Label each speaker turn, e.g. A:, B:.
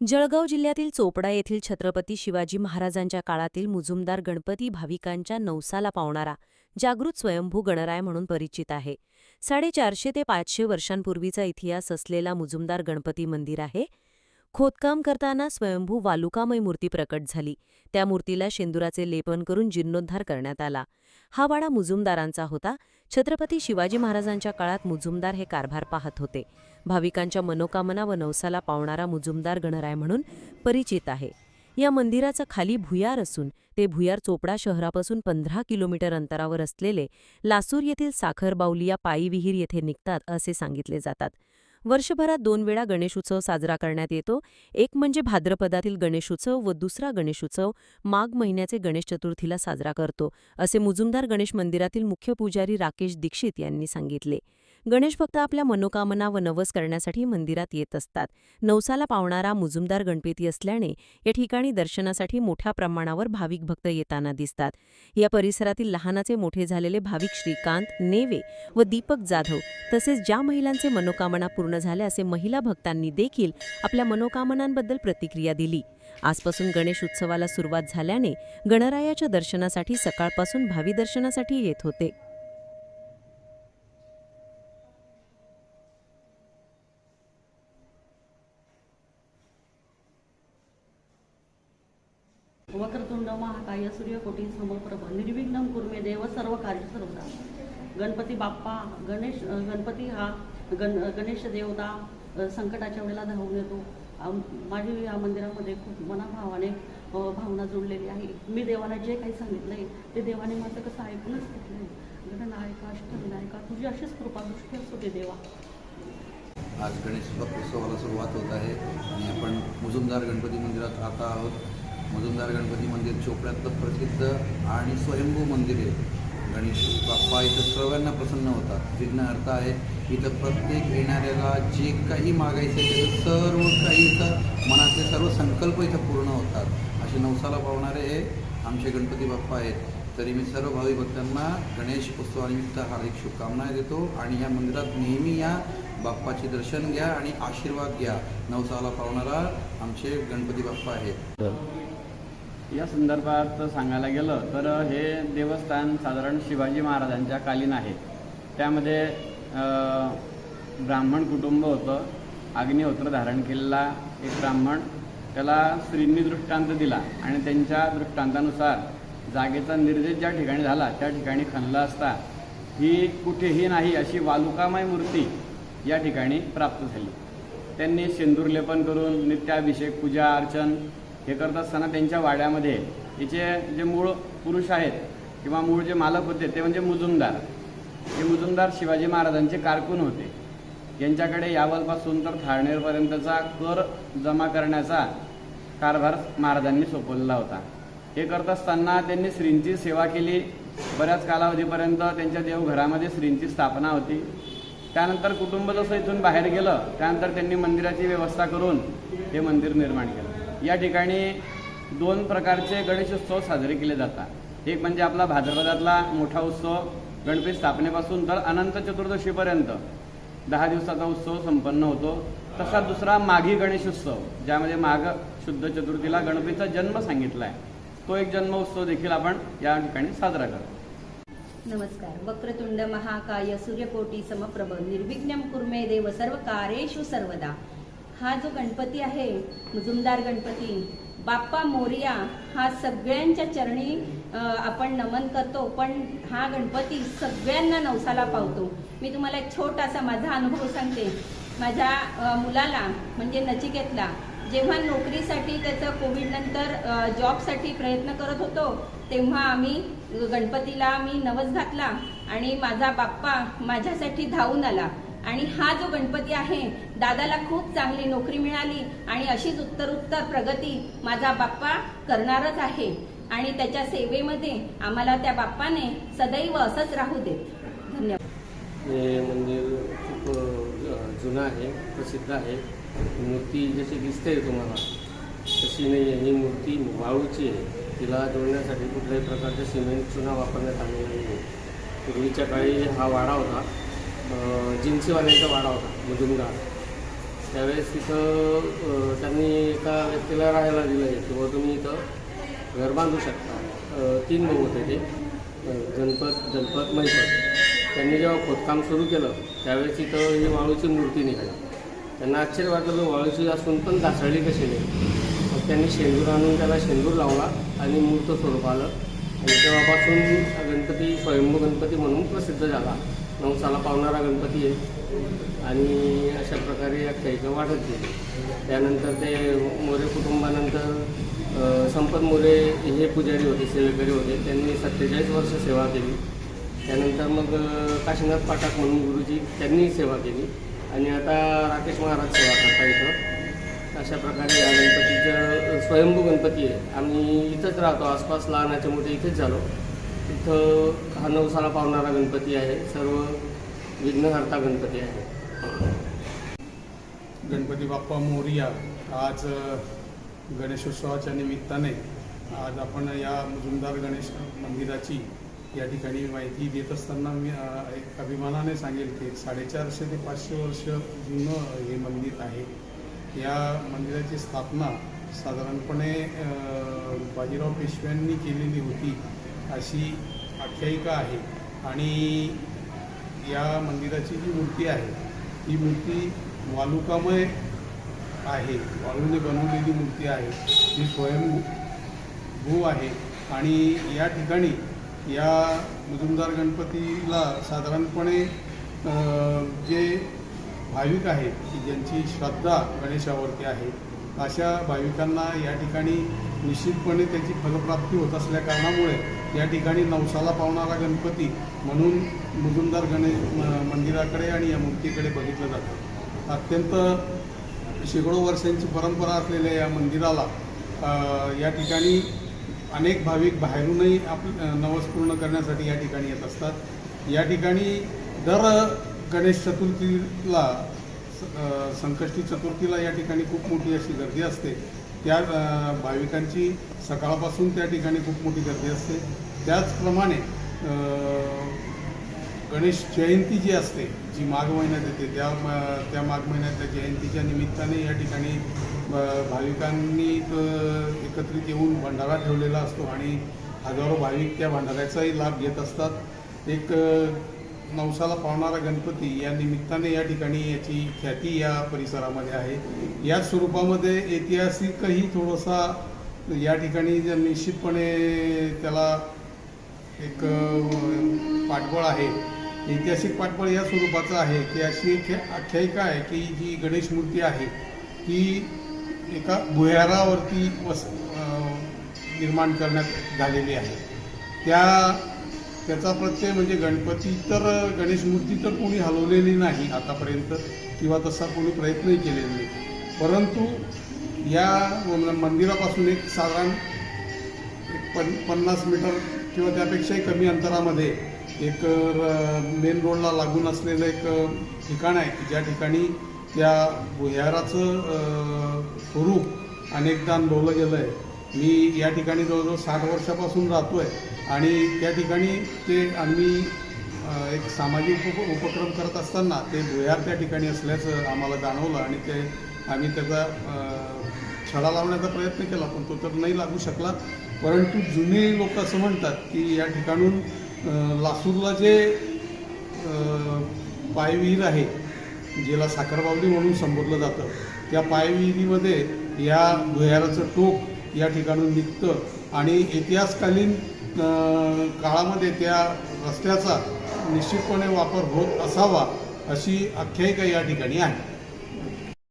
A: जळगाव जिल्ह्यातील चोपडा येथील छत्रपती शिवाजी महाराजांच्या काळातील मुजुमदार गणपती भाविकांच्या नवसाला पावणारा जागृत स्वयंभू गणराय म्हणून परिचित आहे. साडेचारशे ते पाचशे वर्षांपूर्वीचा इतिहास असलेला मुजुमदार गणपती मंदिर आहे. खोदकाम करताना स्वयंभू वालुकामय मूर्ती प्रकट झाली. त्या मूर्तीला शेंदुराचे लेपन करून जीर्णोद्धार करण्यात आला. हा वाडा मुजुमदारांचा होता. छत्रपती शिवाजी महाराजांच्या काळात मुजुमदार हे कारभार पाहत होते. भाविकांच्या मनोकामना व नवसाला पावणारा मुजुमदार गणराय म्हणून परिचित आहे. या मंदिराचं खाली भुयार असून ते भुयार चोपडा शहरापासून पंधरा किलोमीटर अंतरावर असलेले लासूर येथील साखरबाऊली या पायी विहीर येथे निघतात असे सांगितले जातात. वर्षभरात दोन वेळा गणेशोत्सव साजरा करण्यात येतो. एक म्हणजे भाद्रपदातील गणेशोत्सव व दुसरा गणेशोत्सव माघ महिन्याचे गणेश चतुर्थीला साजरा करतो असे मुजुमदार गणेश मंदिरातील मुख्य पुजारी राकेश दीक्षित यांनी सांगितले. गणेश भक्त आपल्या मनोकामना व नवस करण्यासाठी मंदिरात येत असतात. नवसाला पावणारा मुजुमदार गणपती असल्याने या ठिकाणी दर्शनासाठी मोठ्या प्रमाणावर भाविक भक्त येताना दिसतात. या परिसरातील लहानाचे मोठे झालेले भाविक श्रीकांत नेवे व दीपक जाधव तसेच ज्या महिलांचे मनोकामना पूर्ण झाल्या असे महिला भक्तांनी देखील आपल्या मनोकामनांबद्दल प्रतिक्रिया दिली. आजपासून गणेश उत्सवाला सुरुवात झाल्याने गणरायाच्या दर्शनासाठी सकाळपासून भावी दर्शनासाठी येत होते.
B: वक्रतुंड महाकाय सूर्यकोटी समप्रभ निर्विघ्न कुर्मे देव सर्व कार्य सर्वदा. गणपती बाप्पा गणेश गणपती हा गण गणेश देवता संकटाच्या वेळेला धावून येतो. माझी या मंदिरामध्ये खूप मनाभावाने भावना जोडलेली आहे. मी देवाला जे काही सांगितलं आहे ते देवाने माझं कसं ऐकूनच घेतलं आहे गणनायका अष्टविनायका तुझी अशीच कृपा दृष्टी ते देवा.
C: आज गणेश उत्सवाला सुरुवात होत आहे आणि आपण मुजुमदार गणपती मंदिरात राहत आहोत. मजुमदार गणपती मंदिर चोपड्यातलं प्रसिद्ध आणि स्वयंभू मंदिर आहे. गणेश बाप्पा इथं सर्वांना प्रसन्न होतात. विघ्नहर्त आहे इथं प्रत्येक येणाऱ्याला जे काही मागायचं आहे त्याचं सर्व काही इथं मनातले सर्व संकल्प इथं पूर्ण होतात. असे नवसाला पावणारे हे आमचे गणपती बाप्पा आहेत. तरी मी सर्व भावी भक्तांना गणेश उत्सवानिमित्त हार्दिक शुभकामना देतो आणि या मंदिरात नेहमी या बाप्पाचे दर्शन घ्या आणि आशीर्वाद घ्या. नवसाला पावणारा आमचे गणपती बाप्पा आहेत.
D: या संदर्भात सांगायला गेलं तर हे देवस्थान साधारण शिवाजी महाराजांच्या कालीन आहे. त्यामध्ये ब्राह्मण कुटुंब होतं अग्निहोत्र धारण केलेला एक ब्राह्मण त्याला स्त्रींनी दृष्टांत दिला आणि त्यांच्या दृष्टांतानुसार जागेचा निर्देश ज्या ठिकाणी झाला त्या ठिकाणी खणला असता ही कुठेही नाही अशी वालुकामय मूर्ती या ठिकाणी प्राप्त झाली. त्यांनी सेंदूरलेपन करून नित्याभिषेक पूजा अर्चन हे करत असताना त्यांच्या वाड्यामध्ये. हिचे जे मूळ पुरुष आहेत किंवा मूळ जे मालक होते ते म्हणजे मुजुमदार. हे मुजुमदार शिवाजी महाराजांचे कारकून होते. यांच्याकडे यावलपासून तर थाळनेरपर्यंतचा कर जमा करण्याचा कारभार महाराजांनी सोपवलेला होता. हे करत असताना त्यांनी श्रींची सेवा केली. बऱ्याच कालावधीपर्यंत त्यांच्या देवघरामध्ये श्रींची स्थापना होती. त्यानंतर कुटुंब जसं इथून बाहेर गेलं त्यानंतर त्यांनी मंदिराची व्यवस्था करून हे मंदिर निर्माण केलं. या ठिकाणी दोन प्रकारचे गणेशोत्सव साजरे केले जातात. एक म्हणजे आपला भाद्रपदातला मोठा उत्सव गणपती स्थापनेपासून तर अनंत चतुर्दशीपर्यंत. दहा दिवसाचा उत्सव संपन्न होतो. तसा दुसरा माघी गणेशोत्सव ज्यामध्ये माघ शुद्ध चतुर्थीला गणपतीचा जन्म सांगितला आहे तो एक जन्म उत्सव देखील आपण या ठिकाणी साजरा करतो.
E: नमस्कार. वक्रतुंड महाकाय सूर्यकोटी समप्रभ निर्विघ्नम कुर्मे देव सर्व कार्येषु सर्वदा. हा जो गणपती आहे मुजुमदार गणपती बाप्पा मोरिया हा सगळ्यांच्या चरणी आपण नमन करतो पण हा गणपती सगळ्यांना नवसाला पावतो. मी तुम्हाला एक छोटासा माझा अनुभव सांगते. माझ्या मुलाला म्हणजे नचिकेतला जेव्हा नोकरीसाठी त्याचं कोविडनंतर जॉबसाठी प्रयत्न करत होतो तेव्हा आम्ही गणपतीला मी नवस घातला आणि माझा बाप्पा माझ्यासाठी धावून आला. आणि हा जो गणपती आहे दादाला खूप चांगली नोकरी मिळाली आणि अशीच उत्तर उत्तर प्रगती माझा बाप्पा करणारच आहे. आणि त्याच्या सेवेमध्ये आम्हाला त्या बाप्पाने सदैव असंच राहू देत. धन्यवाद.
F: हे मंदिर खूप जुनं आहे प्रसिद्ध आहे. मूर्ती जशी दिसते तुम्हाला तशी नाही आहे. ही मूर्ती वाळूची आहे. तिला जोडण्यासाठी कुठल्याही प्रकारचे सिमेंट चुना वापरण्यात आलेला नाही. पूर्वीच्या काळी हा वाडा होता. जिन्सीवाल्यांचा वाडा होता मुजुमदार. त्यावेळेस तिथं त्यांनी एका व्यक्तीला राहायला दिलं आहे किंवा तुम्ही इथं घर बांधू शकता. तीन भाऊ होते ते गणपत गणपत महिपत त्यांनी जेव्हा खोदकाम सुरू केलं त्यावेळेस इथं ही वाळूची मूर्ती निघाली. त्यांना आश्चर्य वाटलं वाळूची असून पण दासळली कशी नाही? मग त्यांनी शेंदूर आणून त्याला शेंदूर लावला आणि मूर्त स्वरूप आलं. आणि तेव्हापासून गणपती स्वयंभू गणपती म्हणून प्रसिद्ध झाला. नवसाला पावणारा गणपती आहे. आणि अशा प्रकारे आख्यायिका वाढत गेली. त्यानंतर ते मोरे कुटुंबानंतर संपत मोरे हे पुजारी होते सेवेकरी होते. त्यांनी सत्तेचाळीस वर्ष सेवा केली. त्यानंतर मग काशीनाथ पाठक म्हणून गुरुजी त्यांनी सेवा केली. आणि आता राकेश महाराज सेवा करता इथं. अशा प्रकारे या गणपतीचं स्वयंभू गणपती आहे. आम्ही इथंच राहतो आसपास लहानाच्या मोठे इथेच झालो. इथं हा नवसाला पावणारा गणपती आहे. सर्व विघ्नहर्ता गणपती आहे.
G: गणपती बाप्पा मोरिया आज गणेशोत्सवाच्या निमित्ताने आज आपण या मुजुमदार गणेश मंदिराची या ठिकाणी माहिती देत असताना मी एक अभिमानाने सांगेल की साडेचारशे ते पाचशे वर्ष जुनं हे मंदिर आहे. या मंदिराची स्थापना साधारणपणे बाजीराव पेशव्यांनी केलेली होती. अशी आख्यायिका आहे. आणि या मंदिराची जी मूर्ती आहे ती मूर्ती वालुकामय आहे. वाळूने बनवलेली मूर्ती आहे. ती स्वयंभू आहे. आणि या ठिकाणी या मुजुमदार गणपतीला साधारणपणे जे भाविक आहेत की ज्यांची श्रद्धा गणेशावरती आहे अशा भाविकांना या ठिकाणी निश्चितपणे त्याची फलप्राप्ती होत असल्या कारणामुळे या ठिकाणी नवसाला पावणारा गणपती म्हणून मुजुमदार गणेश मंदिराकडे आणि या मूर्तीकडे बघितलं जातं. अत्यंत शेकडो वर्षांची परंपरा असलेल्या या मंदिराला या ठिकाणी अनेक भाविक बाहेरूनही आप नवस पूर्ण करण्यासाठी या ठिकाणी येत असतात. या ठिकाणी दर गणेश चतुर्थीला स- संकष्टी चतुर्थीला या ठिकाणी खूप मोठी अशी गर्दी असते. त्या भाविकांची सकाळपासून त्या ठिकाणी खूप मोठी गर्दी असते. त्याचप्रमाणे गणेश जयंती जी असते जी माघ महिन्यात येते त्या त्या माघ महिन्यातल्या जयंतीच्या निमित्ताने या ठिकाणी भाविकांनी एकत्रित येऊन भंडारा ठेवलेला असतो आणि हजारो भाविक त्या भंडाऱ्याचाही लाभ घेत असतात. एक नवसाला पावणारा गणपती या निमित्ताने या ठिकाणी याची ख्याती या परिसरामध्ये आहे. या स्वरूपामध्ये ऐतिहासिकही थोडासा या ठिकाणी निश्चितपणे त्याला एक पाठबळ आहे. ऐतिहासिक पाठबळ या स्वरूपाचं आहे की अशी एक आख्यायिका आहे की जी गणेश मूर्ती आहे ती एका भुयारावरती वस निर्माण करण्यात झालेली आहे. त्या त्याचा प्रत्यय म्हणजे गणपती तर गणेश मूर्ती तर कोणी हलवलेली नाही आतापर्यंत किंवा तसा कोणी प्रयत्नही केलेला नाही. परंतु या मंदिरापासून एक साधारण एक पन पन्नास मीटर किंवा त्यापेक्षाही कमी अंतरामध्ये एक मेन रोडला लागून असलेलं एक ठिकाण आहे की ज्या ठिकाणी त्या भुयाराचं स्वरूप अनेकदा अनुभवलं गेलं आहे मी या ठिकाणी जवळजवळ साठ वर्षापासून राहतो आहे आणि त्या ठिकाणी ते आम्ही एक सामाजिक उप उपक्रम करत असताना ते भुयार त्या ठिकाणी असल्याचं आम्हाला जाणवलं आणि ते आम्ही त्याचा छडा लावण्याचा प्रयत्न केला पण तो तर नाही लागू शकला. परंतु जुने लोक असं म्हणतात की या ठिकाणून लासूरला जे पायविहीर आहे ज्याला साखरबावली म्हणून संबोधलं जातं त्या पायविहिरीमध्ये या भुयाराचं टोक या ठिकाणून निघतं आणि इतिहासकालीन काळामध्ये त्या रस्त्याचा निश्चितपणे वापर होत असावा अशी आख्यायिका या ठिकाणी आहे.